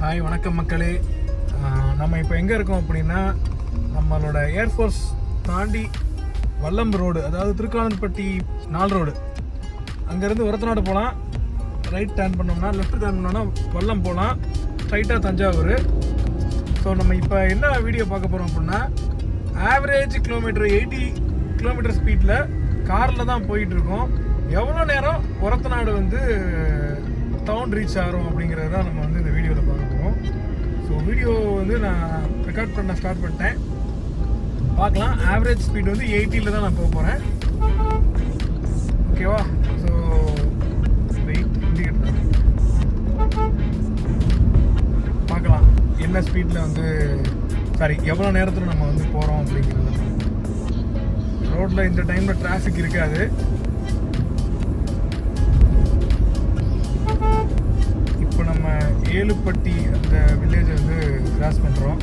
Hi வணக்கம் மக்களே. நம்ம இப்போ எங்கே இருக்கோம் அப்படின்னா நம்மளோட ஏர்ஃபோர்ஸ் தாண்டி வல்லம் ரோடு அதாவது திருக்காலன்பட்டி நால் ரோடு. அங்கேருந்து உரத்தநாடு போகலாம் ரைட் டேர்ன் பண்ணோம்னா லெஃப்ட் டேர்ன் பண்ணோம்னா வல்லம் போகலாம் ஸ்ட்ரைட்டாக தஞ்சாவூர். ஸோ நம்ம இப்போ என்ன வீடியோ பார்க்க போகிறோம் அப்படின்னா ஆவரேஜ் கிலோமீட்டர் எயிட்டி கிலோமீட்டர் ஸ்பீடில் காரில் தான் போயிட்டுருக்கோம் எவ்வளோ நேரம் உரத்தநாடு வந்து டவுன் ரீச் ஆகிறோம் அப்படிங்கிறது தான் நம்ம வந்து இந்த வீடியோவில் வீடியோ வந்து நான் ரெக்கார்ட் பண்ண ஸ்டார்ட் பண்ணிட்டேன். பார்க்கலாம். ஆவரேஜ் ஸ்பீட் வந்து எயிட்டியில் தான் நான் போக போகிறேன் ஓகேவா ஸோ வெயிட் இண்டிகேட்டர் பார்க்கலாம். என்ன ஸ்பீடில் வந்து சாரி எவ்வளோ நேரத்தில் நம்ம வந்து போகிறோம் அப்படிங்கிறது. ரோட்டில் இந்த டைமில் டிராஃபிக் இருக்காது. ஏழுப்பட்டி அந்த வில்லேஜ் வந்து கிராஸ் பண்ணுறோம்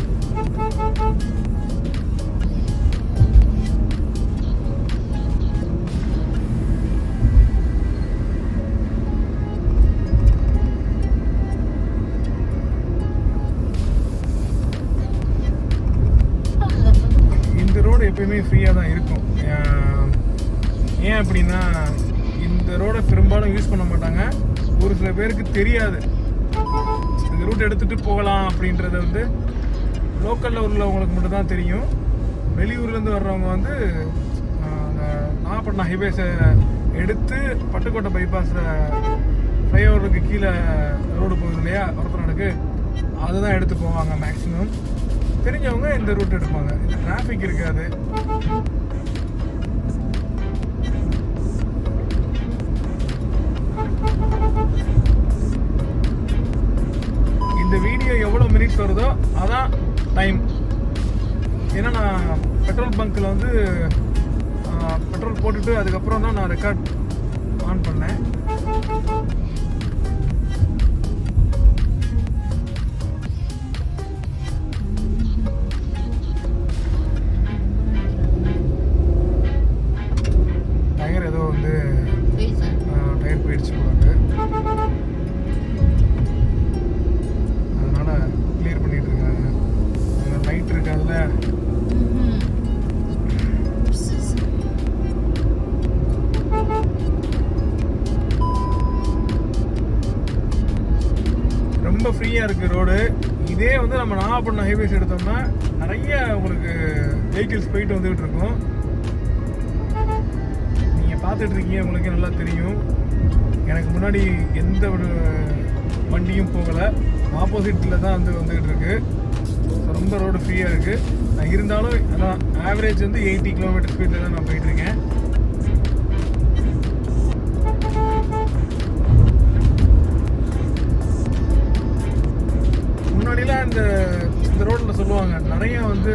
இந்த ரோடு எப்பயுமே ஃப்ரீயாக தான் இருக்கும். ஏன் அப்படின்னா இந்த ரோடை பெரும்பாலும் யூஸ் பண்ண மாட்டாங்க. ஒரு சில பேருக்கு தெரியாது. இந்த ரூட் எடுத்துகிட்டு போகலாம் அப்படின்றது வந்து லோக்கலில் உள்ளவங்களுக்கு மட்டும் தான் தெரியும் வெளியூர்லேருந்து வர்றவங்க வந்து அந்த நாகப்பட்டினம் ஹைவேஸை எடுத்து பட்டுக்கோட்டை பைபாஸில் ஃப்ளைஓவருக்கு கீழே ரோடு போகுது இல்லையா? ஒருத்தநாடுக்கு அதுதான் எடுத்து போவாங்க மேக்ஸிமம் தெரிஞ்சவங்க இந்த ரூட் எடுப்பாங்க. இந்த டிராஃபிக் இருக்காது. எவ்வளோ வருதோ அதான் டைம் ஏன்னா நான் பெட்ரோல் பங்க்கில் வந்து பெட்ரோல் போட்டுட்டு அதுக்கப்புறம் தான் நான் ரெக்கார்ட் ஆன் பண்ணேன். ரொம்ப இருக்குது ரோடு. இதே வந்து நம்ம நாகப்பட்டினம் ஹைவேஸ் எடுத்தோம்னா நிறைய உங்களுக்கு வெஹிக்கிள்ஸ் போயிட்டு வந்துகிட்டு இருக்கும். நீங்கள் பார்த்துட்டு இருக்கீங்க உங்களுக்கு நல்லா தெரியும். எனக்கு முன்னாடி எந்த ஒரு வண்டியும் போகலை. ஆப்போசிட்டில் தான் வந்து வந்துகிட்டு இருக்கு. ஸோ ரொம்ப ரோடு ஃப்ரீயாக இருக்குது நான் இருந்தாலும் அதான் ஆவரேஜ் வந்து எயிட்டி கிலோமீட்டர் ஸ்பீடில் தான் நான் போயிட்டுருக்கேன் முன்னாடிலாம் இந்த இந்த ரோட்டில் சொல்லுவாங்க. நிறைய வந்து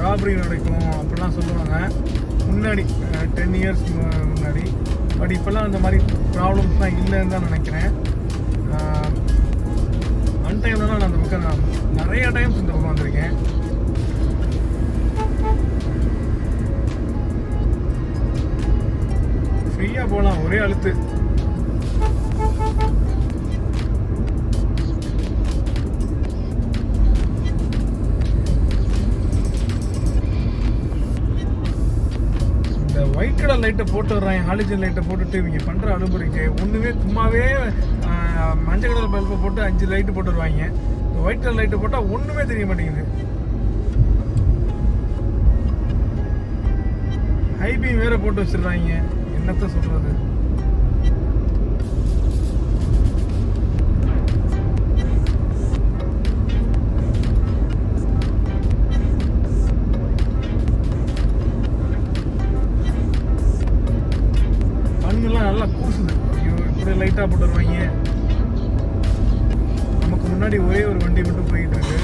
ராபரி நடக்கும் அப்படிலாம் சொல்லுவாங்க. முன்னாடி டென் இயர்ஸ் முன்னாடி. பட் இப்போல்லாம் அந்த மாதிரி ப்ராப்ளம்ஸ்லாம் இல்லைன்னு தான் நினைக்கிறேன். அன் டைம்லலாம் நான் அந்த பக்கம் நான் நிறைய டைம்ஸ் இந்த பக்கம் வந்திருக்கேன். ஃப்ரீயாக போகலாம் ஒரே அழுத்து. ஒயிட் கலர் லைட்டை போட்டு வர்றாங்க ஹாலிஜன் லைட்டை போட்டுட்டு இவங்க பண்ணுற அனுமதிக்கு ஒன்றுமே சும்மாவே மஞ்சள் கலர் பல்பை போட்டு அஞ்சு லைட்டு போட்டு வருவாங்க. இந்த ஒயிட் கலர் லைட்டு போட்டால் ஒன்றுமே தெரிய மாட்டேங்குது. ஹை வேற போட்டு வச்சிடுறாங்க. என்னத்த சொல்கிறது எக்ஸ்ட்ரா போட்டு வருவாங்க நமக்கு முன்னாடி ஒரே ஒரு வண்டி மட்டும் போயிட்டு இருக்கு.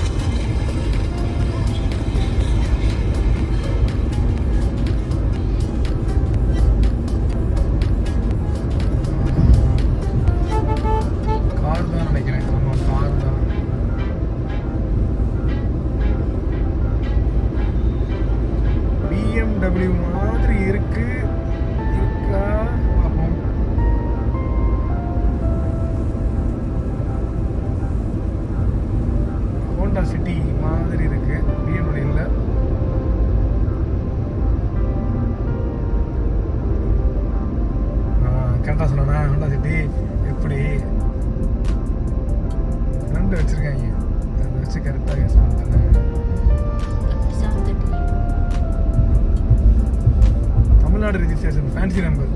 Fancy number.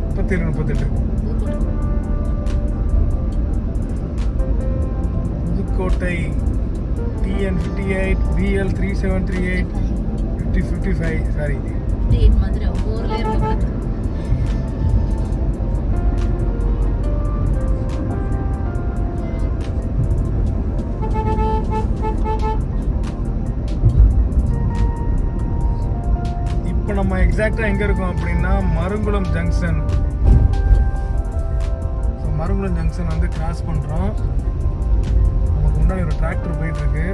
മുപ്പത്തേഴ് മുപ്പത്തെട്ട്. Pudukkottai T N fifty eight B L three seven three eight fifty fifty five sorry Madurai எக்ஸாக்டாக எங்கே இருக்கும் அப்படின்னா Marungulam junction so Marungulam junction வந்து கிராஸ் பண்ணுறோம் நமக்கு முன்னாடி ஒரு டிராக்டர் போயிட்டுருக்கு.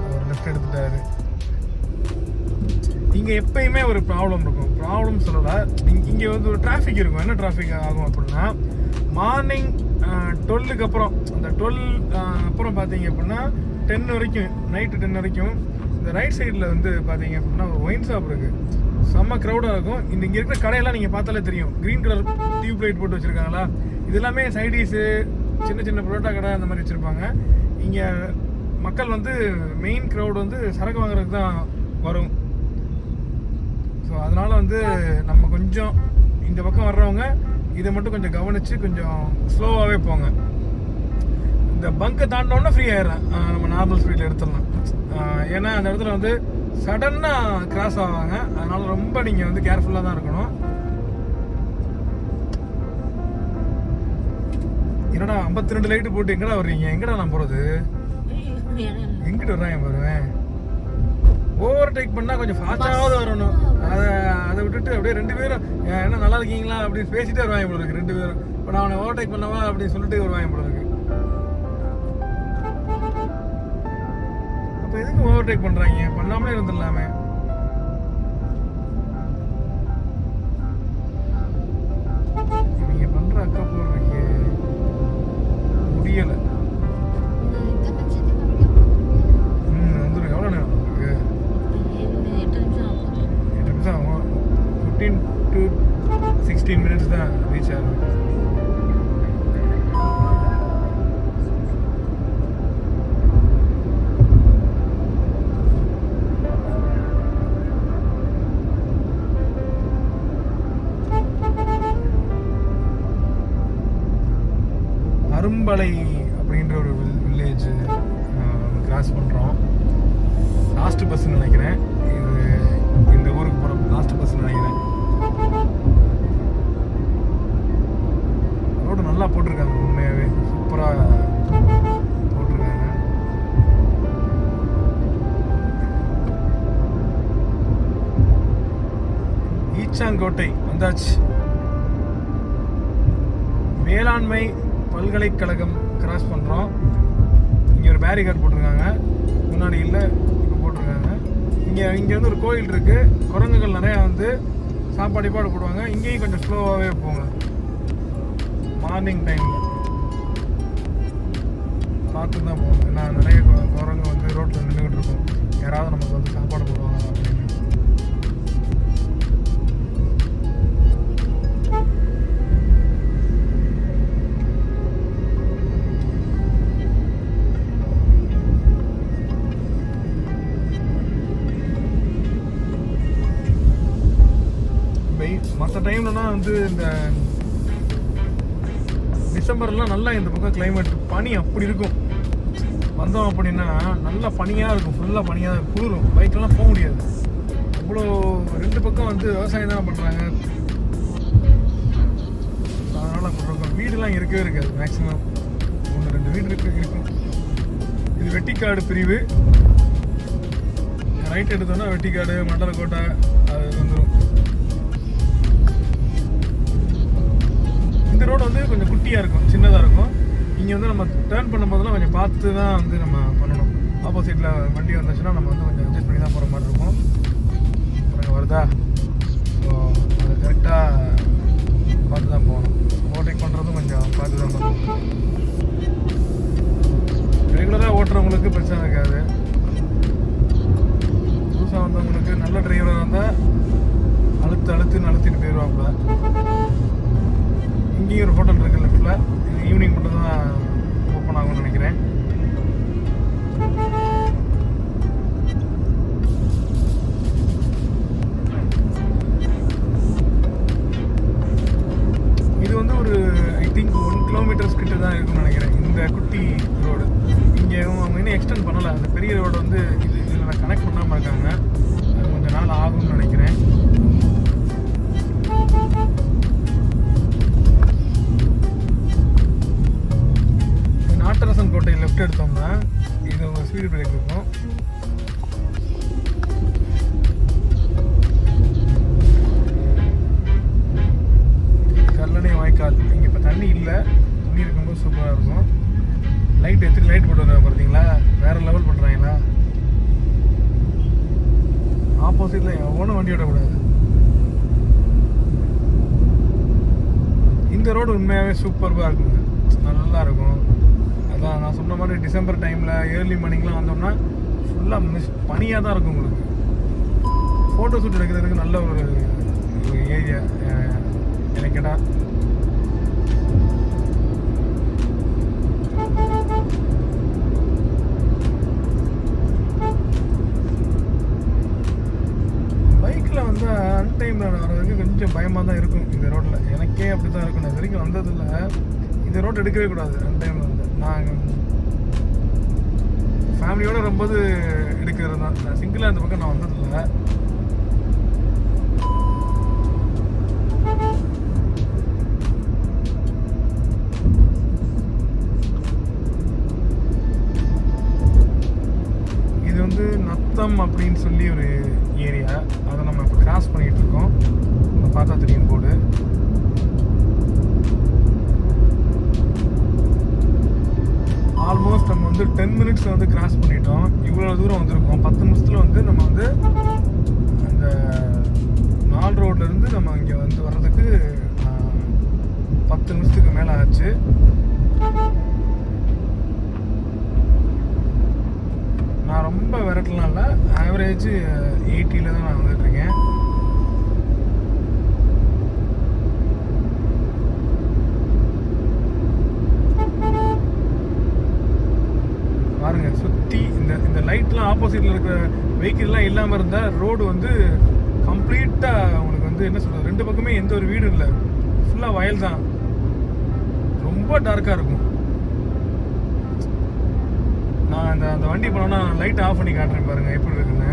அவர் லெஃப்ட் எடுத்துட்டாரு. இங்கே எப்பயுமே ஒரு ப்ராப்ளம் இருக்கும். ப்ராப்ளம் சொல்லலை. இங்கே வந்து ஒரு டிராஃபிக் இருக்கும். என்ன டிராஃபிக் ஆகும் அப்படின்னா மார்னிங் டுவெல்லுக்கு அப்புறம். அந்த டுவெல் அப்புறம் பார்த்தீங்க அப்படின்னா டென் வரைக்கும். நைட்டு டென் வரைக்கும். இந்த ரைட் சைடில் வந்து பார்த்தீங்க அப்படின்னா ஒரு ஒயின் ஷாப் இருக்குது செம்ம க்ரௌடாக இருக்கும். இந்த இங்கே இருக்கிற கடையெல்லாம் நீங்கள் பார்த்தாலே தெரியும். க்ரீன் கலர் டியூப் லைட் போட்டு வச்சுருக்காங்களா? இது எல்லாமே சைடிஸு சின்ன சின்ன புரோட்டா கடை அந்த மாதிரி வச்சுருப்பாங்க. இங்கே மக்கள் வந்து மெயின் க்ரௌட் வந்து சரக்கு வாங்குறதுக்கு தான் வரும். ஸோ அதனால் வந்து நம்ம கொஞ்சம் இந்த பக்கம் வர்றவங்க இதை மட்டும் கொஞ்சம் கவனித்து கொஞ்சம் ஸ்லோவாகவே போங்க. இந்த பங்கை தாண்டினோன்னா ஃப்ரீ ஆயிடுறேன். நம்ம நார்மல் ஸ்பீடில் எடுத்துடலாம். ஏன்னா அந்த இடத்துல வந்து சடன்னாக கிராஸ் ஆவாங்க. அதனால ரொம்ப நீங்கள் வந்து கேர்ஃபுல்லாக தான் இருக்கணும். என்னடா ஐம்பத்தி ரெண்டு லைட்டு போட்டு எங்கடா வர்றீங்க? எங்கடா நான் போகிறது எங்கிட்டு வர்றாங்க பாருவேன் ஓவர் டேக் பண்ணா கொஞ்சம் ஃபாஸ்டாவது வரணும். அதை அதை விட்டுட்டு அப்படியே ரெண்டு பேரும் என்ன நல்லா இருக்கீங்களா? அப்படின்னு பேசிட்டே வருவாங்க போல இருக்கு ரெண்டு பேரும். இப்போ நான் அவனை ஓவர் டேக் பண்ணவா? அப்படின்னு சொல்லிட்டு வருவாங்க போல இருக்கு. அப்போ எதுக்கு ஓவர் டேக் பண்றாங்க? பண்ணாமலே இருந்துடலாமே. நீங்கள் பண்ற அக்கா போடுறீங்க முடியல. ம் வந்துடும் ஆகும். ஃபிஃப்டீன் டு சிக்ஸ்டீன் மினிட்ஸ் தான் ரீச் ஆகும். அரும்பலை அப்படின்ற ஒரு வில்லேஜ் கிராஸ் பண்ணுறோம் லாஸ்ட் பஸ்ன்னு நினைக்கிறேன். இது இந்த ஊருக்கு போகிற லாஸ்ட் பஸ் நினைக்கிறேன். ரோடு நல்லா போட்டிருக்காங்க உண்மையாகவே சூப்பராக போட்டிருக்காங்க. ஈச்சாங்கோட்டை வந்தாச்சு. வேளாண்மை பல்கலைக்கழகம் கிராஸ் பண்ணுறோம் இங்கே ஒரு பேரிகார்ட் போட்டிருக்காங்க. முன்னாடி இல்லை இப்போ போட்டிருக்காங்க. இங்கே இங்கே வந்து ஒரு கோயில் இருக்குது குரங்குகள் நிறையா வந்து சாப்பாடு பாடு போடுவாங்க. இங்கேயும் கொஞ்சம் ஸ்லோவாகவே போங்க. மார்னிங் டைமில் பார்த்து தான் போகணும். ஏன்னா நிறைய கு- குரங்கு வந்து ரோட்டில் நின்றுக்கிட்டு இருக்கும். யாராவது நமக்கு வந்து சாப்பாடு போடுவாங்க அப்படின்னு. மற்ற டைம்லலாம் வந்து இந்த டிசம்பர்லாம் நல்லா இந்த பக்கம் கிளைமேட் பனி அப்படி இருக்கும். வந்தோம் அப்படின்னா நல்லா பனியாக இருக்கும் ஃபுல்லாக பனியாக இருக்கும் குளிரும். பைக்கெல்லாம் போக முடியாது. அவ்வளோ ரெண்டு பக்கம் வந்து விவசாயம் தான் பண்ணுறாங்க அதனால் பண்ணுறோம் வீடுலாம் இருக்கவே இருக்காது மேக்ஸிமம் ஒன்று ரெண்டு வீடு இருக்கு இருக்கும் இது வெட்டிக்காடு பிரிவு. ரைட் எடுத்தோன்னா வெட்டிக்காடு மண்டலக்கோட்டை அது வந்துடும் இந்த ரோடு வந்து கொஞ்சம் குட்டியாக இருக்கும் சின்னதாக இருக்கும். இங்கே வந்து நம்ம டேர்ன் பண்ணும்போதெல்லாம் கொஞ்சம் பார்த்து தான் வந்து நம்ம பண்ணணும். ஆப்போசிட்டில் வண்டி வந்துச்சுன்னா நம்ம வந்து கொஞ்சம் அட்ஜஸ்ட் பண்ணி தான் போகிற மாதிரி இருக்கும். அப்புறம் வருதா? ஸோ அது கரெக்டாக பார்த்து தான் போகணும். ஓவர்டேக் பண்ணுறதும் கொஞ்சம் பார்த்து தான் பண்ணணும் ரெகுலராக ஓட்டுறவங்களுக்கு பிரச்சனை இருக்காது. புதுசாக வந்தவங்களுக்கு நல்ல டிரைவராக இருந்தால் அழுத்து அழுத்து நடத்திட்டு போயிடுவாங்க இங்கேயும் ஒரு ஹோட்டல் இருக்கு லெஃப்டில் இது ஈவினிங் மட்டும் தான் ஓப்பன் ஆகும்னு நினைக்கிறேன். இது வந்து ஒரு ஐ திங்க் ஒன் கிலோமீட்டர்ஸ் கிட்ட தான் இருக்கும்னு நினைக்கிறேன். இந்த குட்டி ரோடு இங்கே அவங்க இன்னும் எக்ஸ்டெண்ட் பண்ணலை. அந்த பெரிய ரோடு வந்து இது இதில் கனெக்ட் பண்ணாமல் இருக்காங்க அது கொஞ்சம் நாள் ஆகும்னு நினைக்கிறேன். இது நாட்டரசன் கோட்டை லெஃப்ட் எடுத்தோம்னா இது ஒரு ஸ்பீடு பிரேக் இருக்கும். கல்லணை வாய்க்கால். இங்கே இப்போ தண்ணி இல்லை. தண்ணி இருக்கும்போது சூப்பராக இருக்கும். லைட் எடுத்து லைட் போட்டு வந்தாங்க பார்த்தீங்களா வேறு லெவல் பண்ணுறாங்களா ஆப்போசிட்டில் எவ்வளோ வண்டி விடக்கூடாது இந்த ரோடு உண்மையாகவே சூப்பராக இருக்குங்க. நல்லா இருக்கும். அதான் நான் சொன்ன மாதிரி டிசம்பர் டைமில் ஏர்லி மார்னிங்லாம் வந்தோம்னா ஃபுல்லாக மிஸ் பனியாக தான் இருக்கும் உங்களுக்கு. ஃபோட்டோ ஷூட் எடுக்கிறதுக்கு நல்ல ஒரு ஏரியா எனக்கு கேட்டால் பைக்கில் வந்து அன்டைமில் வர்றதுக்கு கொஞ்சம் பயமாக தான் இருக்கும். இந்த ரோட்டில் எனக்கே அப்படி தான் இருக்கும். நான் வரைக்கும் வந்ததில்லை. இந்த ரோட் எடுக்கவே கூடாது அன்டைமில் நான் ஃபேமிலியோடு ரொம்ப எடுக்கிறது தான் சிங்கிளாக இந்த பக்கம் நான் வந்ததில்லை. இது வந்து நத்தம் அப்படின்னு சொல்லி ஒரு ஏரியா அதை நம்ம இப்போ கிராஸ் பண்ணிகிட்டு இருக்கோம். பார்த்தா தெரியும் போர்டு ஆல்மோஸ்ட் நம்ம வந்து டென் மினிட்ஸில் வந்து கிராஸ் பண்ணிட்டோம். இவ்வளோ தூரம் வந்திருக்கோம். பத்து நிமிஷத்தில் வந்து நம்ம வந்து அந்த நால் ரோட்லேருந்து நம்ம இங்கே வந்து வர்றதுக்கு பத்து நிமிஷத்துக்கு மேலே ஆச்சு. நான் ரொம்ப விரட்டலாம் இல்லை. ஆவரேஜ் எயிட்டியில் தான் நான் வந்துட்டு இருக்கேன் பாருங்க சுற்றி இந்த இந்த லைட்லாம் இருக்கிற வெஹிக்கிள்லாம் இல்லாமல் இருந்தால் ரோடு வந்து கம்ப்ளீட்டாக உங்களுக்கு வந்து என்ன சொல்கிறது ரெண்டு பக்கமே எந்த ஒரு வீடும் இல்லை. ஃபுல்லாக வயல் தான். ரொம்ப டார்க்காக இருக்கும். நான் அந்த அந்த வண்டி போனோன்னா லைட் ஆஃப் பண்ணி காட்டுறேன் பாருங்க எப்படி இருக்குன்னு.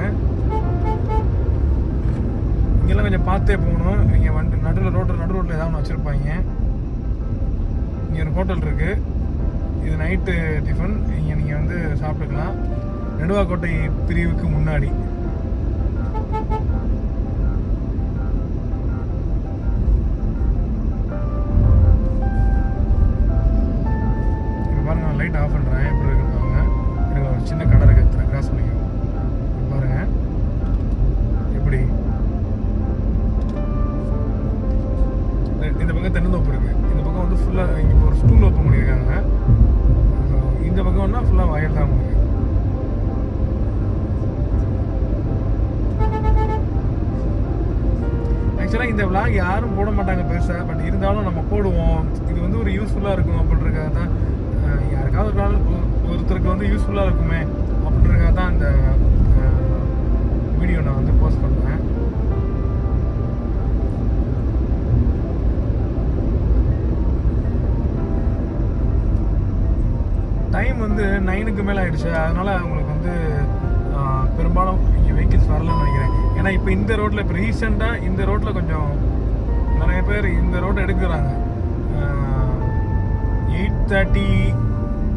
இங்கெல்லாம் கொஞ்சம் பார்த்தே போகணும். இங்கே வண்டி நடுவில் ரோட்டில் நடு ரோட்டில் ஏதாவது ஒன்று வச்சுருப்பாங்க. இங்கே ஒரு ஹோட்டல் இருக்குது இது நைட்டு டிஃபன் இங்கே நீங்கள் வந்து சாப்பிட்டுக்கலாம். நெடுவாக்கோட்டை பிரிவுக்கு முன்னாடி. இப்போ பாருங்க நான் லைட் ஆஃப் பண்ணுறேன் எப்படி இருக்குன்னு பாருங்க எனக்கு ஒரு சின்ன கடை இருக்கு. எத்தனை கிராஸ் பண்ணிக்கோ பாருங்க. எப்படி? இந்த- பக்கம் தென்னந்தோப்பு இருக்குது இந்த பக்கம் வந்து ஃபுல்லாக இங்கே ஒரு ஸ்கூல் ஓப்பன் பண்ணியிருக்காங்க. இந்த பக்கம்னா ஃபுல்லாக வயல் தான் உங்களுக்கு. இந்த விளாக் யாரும் போட மாட்டாங்க பெருசாக பட் இருந்தாலும் நம்ம போடுவோம். இது வந்து ஒரு யூஸ்ஃபுல்லாக இருக்கும் அப்படின்றக்காக தான் யாருக்காவது ஒரு நாள் ஒருத்தருக்கு வந்து யூஸ்ஃபுல்லாக இருக்குமே அப்படின்றக்காக தான் இந்த வீடியோ நான் வந்து போஸ்ட் பண்ணுவேன் டைம் வந்து நைனுக்கு மேலே ஆயிடுச்சு. அதனால் அவங்களுக்கு வந்து பெரும்பாலும் இங்கே வெஹிக்கிள்ஸ் வரலன்னு நினைக்கிறேன். ஏன்னா இப்போ இந்த ரோட்டில் இப்போ ரீசெண்டாக இந்த ரோட்டில் கொஞ்சம் நிறைய பேர் இந்த ரோட்டை எடுக்கிறாங்க. எயிட் தேர்ட்டி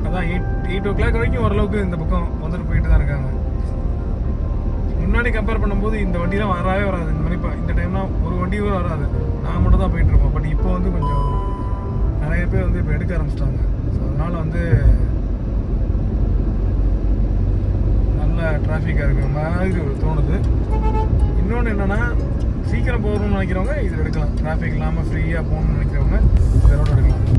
அதான் எயிட் எயிட் ஓ கிளாக் வரைக்கும் ஓரளவுக்கு இந்த பக்கம் வந்துட்டு போயிட்டு தான் இருக்காங்க. முன்னாடி கம்பேர் பண்ணும்போது இந்த வண்டிலாம் வரவே வராது. இந்த மாதிரி இப்போ இந்த டைம்லாம் ஒரு வண்டி கூட வராது. நான் மட்டும் தான் போயிட்டு இருப்போம் பட் இப்போ வந்து கொஞ்சம் நிறைய பேர் வந்து இப்போ எடுக்க ஆரம்பிச்சிட்டாங்க. ஸோ அதனால் வந்து நல்ல டிராஃபிக்காக இருக்கிற மாதிரி ஒரு தோணுது. இன்னொன்று என்னன்னா சீக்கிரம் போகணும்னு நினைக்கிறவங்க இதில் எடுக்கலாம். டிராஃபிக் இல்லாமல் ஃப்ரீயாக போகணும்னு நினைக்கிறவங்க இந்த ரோடு எடுக்கலாம்.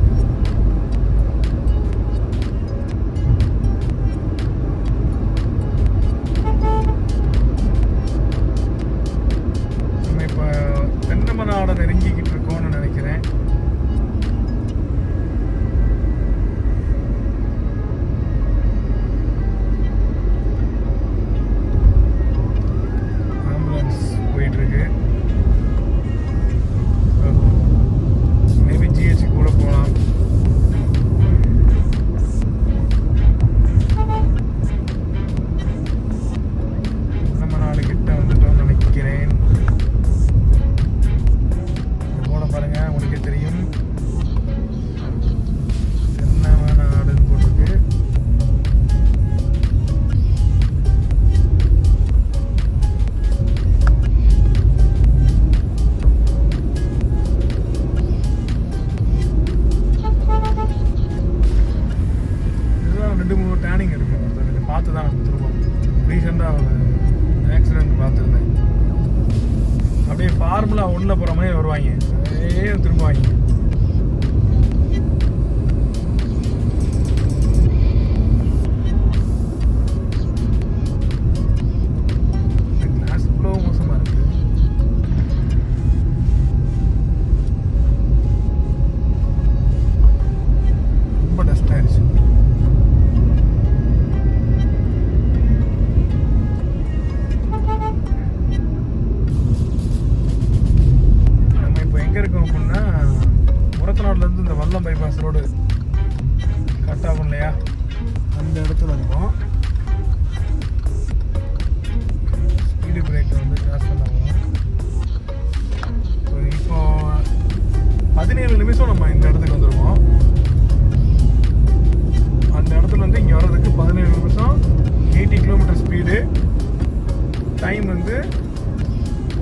டைம் வந்து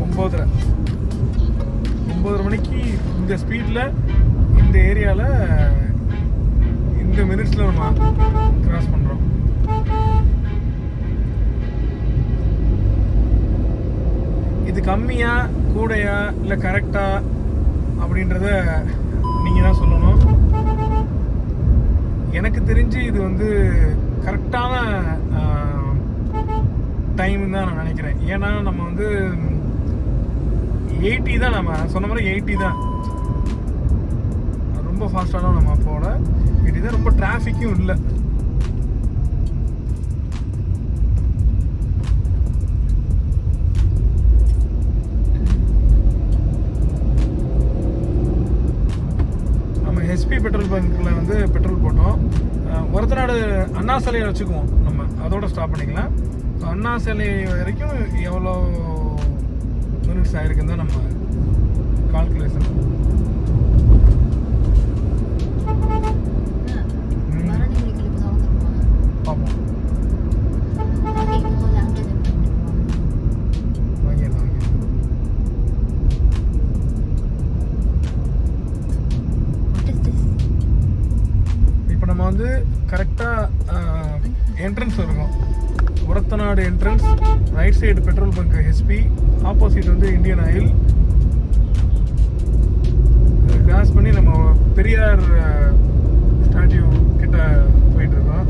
ஒம்போதரை. ஒம்பதரை மணிக்கு இந்த ஸ்பீடில் இந்த ஏரியாவில் இந்த மினிட்ஸில் நம்ம கிராஸ் பண்ணுறோம் இது கம்மியா கூடையா இல்லை கரெக்டா அப்படின்றத நீங்கள் தான் சொல்லணும். எனக்கு தெரிஞ்சு இது வந்து கரெக்டான டைம் தான் நான் நினைக்கிறேன். ஏன்னா நம்ம வந்து எயிட்டி தான் நம்ம. சொன்ன மாதிரி எயிட்டி தான். ரொம்ப ஃபாஸ்டாலாம் நம்ம போகல. எயிட்டி தான் ரொம்ப டிராஃபிக்கும் இல்லை. நம்ம ஹெச்பி பெட்ரோல் பங்க்கில் வந்து பெட்ரோல் போட்டோம். அஹ் அண்ணா சிலையை வச்சுக்குவோம் நம்ம. அதோட ஸ்டாப் பண்ணிக்கலாம். அண்ணா சிலை வரைக்கும் எவ்வளோ மினிட்ஸ் ஆயிருக்குன்னு தான் நம்ம கால்குலேஷன் பார்ப்போம். இப்போ நம்ம வந்து கரெக்டாக என்ட்ரன்ஸ் இருக்கோம் Kothanadu entrance right side petrol bunk HP opposite வந்து இந்தியன் ஆயில் கிராஸ் பண்ணி நம்ம பெரியார் ஸ்டாச்சு கிட்ட போயிட்டு இருக்கோம்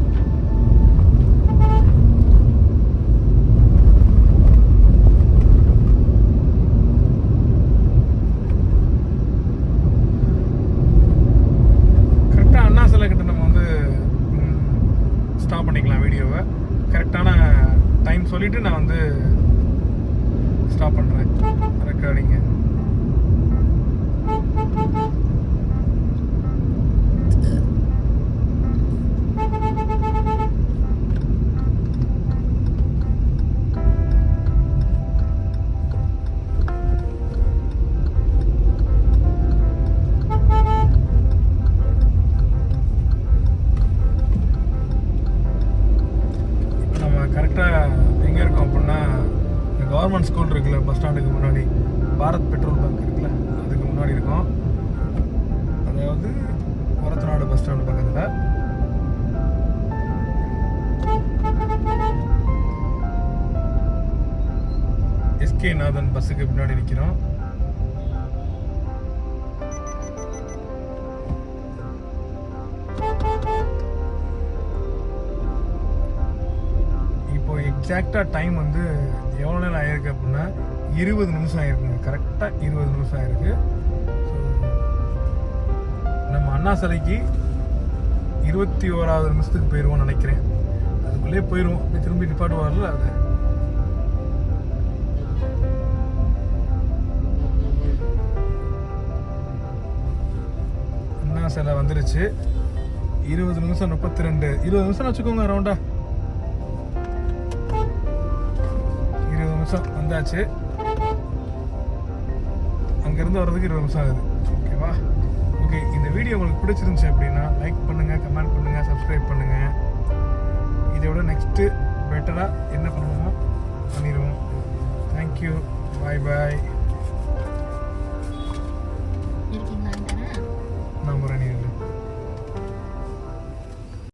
கரெக்டாக அண்ணா சிலை கிட்ட நம்ம வந்து ஸ்டாப் பண்ணிக்கலாம் வீடியோவை கரெக்டான டைம் சொல்லிட்டு நான் வந்து ஸ்டாப் பண்ணுறேன் ரெக்கார்டிங்க வந்து ஒரத்தநாடு பஸ் ஸ்டாண்டு பக்கத்தில். எஸ்கே நாதன் பஸ்ஸுக்கு பின்னாடி நிற்கிறோம் இப்போ எக்ஸாக்டாக டைம் வந்து எவ்வளோ நேரம் ஆயிருக்கு அப்படின்னா இருபது நிமிஷம் ஆயிருக்குங்க. கரெக்டாக இருபது நிமிஷம் ஆயிருக்கு. அண்ணா சிலைக்கு இருபத்தி ஓராவது நிமிஷத்துக்கு போயிடுவோம்னு நினைக்கிறேன். அதுக்குள்ளேயே போயிடுவோம் அப்படி திரும்பி நிப்பாட்டுவார்ல அது. அண்ணா சிலை வந்துருச்சு. இருபது நிமிஷம் முப்பத்தி ரெண்டு இருபது நிமிஷம் வச்சுக்கோங்க ரவுண்டா இருபது நிமிஷம் வந்தாச்சு. அங்கேருந்து வர்றதுக்கு இருபது நிமிஷம் ஆகுது. இந்த வீடியோ உங்களுக்கு பிடிச்சிருந்துச்சு அப்படின்னா லைக் பண்ணுங்கள் கமெண்ட் பண்ணுங்கள் சப்ஸ்கிரைப் பண்ணுங்கள் இதை விட நெக்ஸ்ட்டு பெட்டராக என்ன பண்ணுவோமோ பண்ணிடுவோம். தேங்க்யூ பாய் பாய்